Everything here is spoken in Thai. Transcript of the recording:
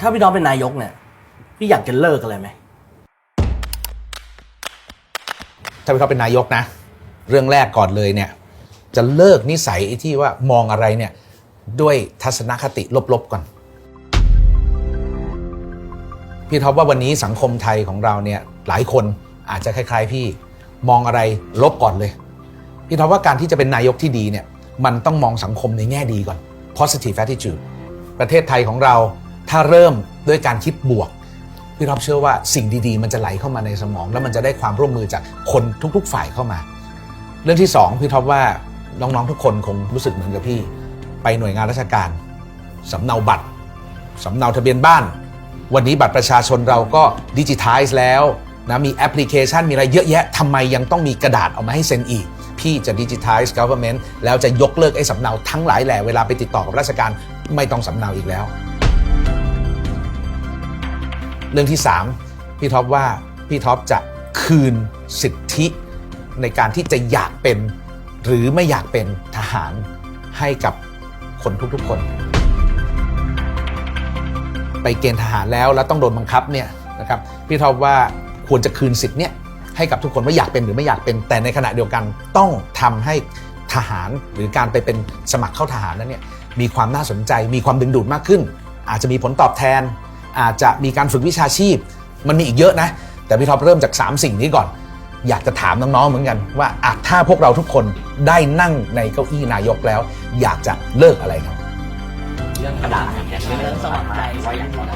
ถ้าพี่น้องเป็นนายกเนี่ย พี่อยากจะเลิกอะไรไหม ถ้าพี่ท็อปเป็นนายกนะ เรื่องแรกก่อนเลยเนี่ย จะเลิกนิสัยที่ว่ามองอะไรเนี่ย ด้วยทัศนคติลบๆก่อน พี่ท็อปว่าวันนี้สังคมไทยของเราเนี่ยหลายคนอาจจะคล้าย ๆ พี่มองอะไรลบก่อนเลย พี่ท็อปว่าการที่จะเป็นนายกที่ดีเนี่ยมันต้องมองสังคมในแง่ดีก่อน positive attitude ประเทศไทยของเรา ถ้าเริ่มด้วยการคิดบวกพี่ท็อปเชื่อว่าสิ่งดีๆ มันจะไหลเข้ามาในสมอง แล้วมันจะได้ความร่วมมือจากคนทุก ๆ ฝ่ายเข้ามา เรื่องที่สองพี่ท็อปว่าน้องๆทุกคนคงรู้สึกเหมือนกับพี่ ไปหน่วยงานราชการสำเนาบัตรสำเนาทะเบียนบ้าน วันนี้บัตรประชาชนเราก็ดิจิทัลแล้วนะมีแอปพลิเคชันมีอะไรเยอะแยะทำไมยังต้องมีกระดาษเอามาให้เซ็นอีก พี่จะดิจิทัล government แล้วจะยกเลิกไอ้สำเนาทั้งหลายแหล่เวลาไปติดต่อกับราชการไม่ต้องสำเนาอีกแล้ว เรื่องที่ 3 พี่ท็อปว่าพี่ท็อปจะคืนสิทธิในการที่จะอยากเป็นหรือไม่อยากเป็นทหารให้กับคนทุกๆคน ไปเกณฑ์ทหารแล้วแล้วต้องโดนบังคับเนี่ยนะครับพี่ท็อปว่าควรจะคืนสิทธิ์เนี่ยให้กับทุกคนว่าอยากเป็นหรือไม่อยากเป็นแต่ในขณะเดียวกันต้องทำให้ทหารหรือการไปเป็นสมัครเข้าทหารนั้นเนี่ยมีความน่าสนใจมีความดึงดูดมากขึ้น อาจจะมีผลตอบแทน อาจจะมีการฝึกวิชาชีพ มันมีอีกเยอะนะ แต่พี่ท็อปเริ่มจาก 3 สิ่งนี้ก่อน อยากจะถามน้องๆเหมือนกัน ว่าอะถ้าพวกเราทุกคนได้นั่งในเก้าอี้นายกแล้ว อยากจะเลิกอะไรครับ เรื่องกระดาษเนี่ยเรื่องสมัครใจไว้อย่างไร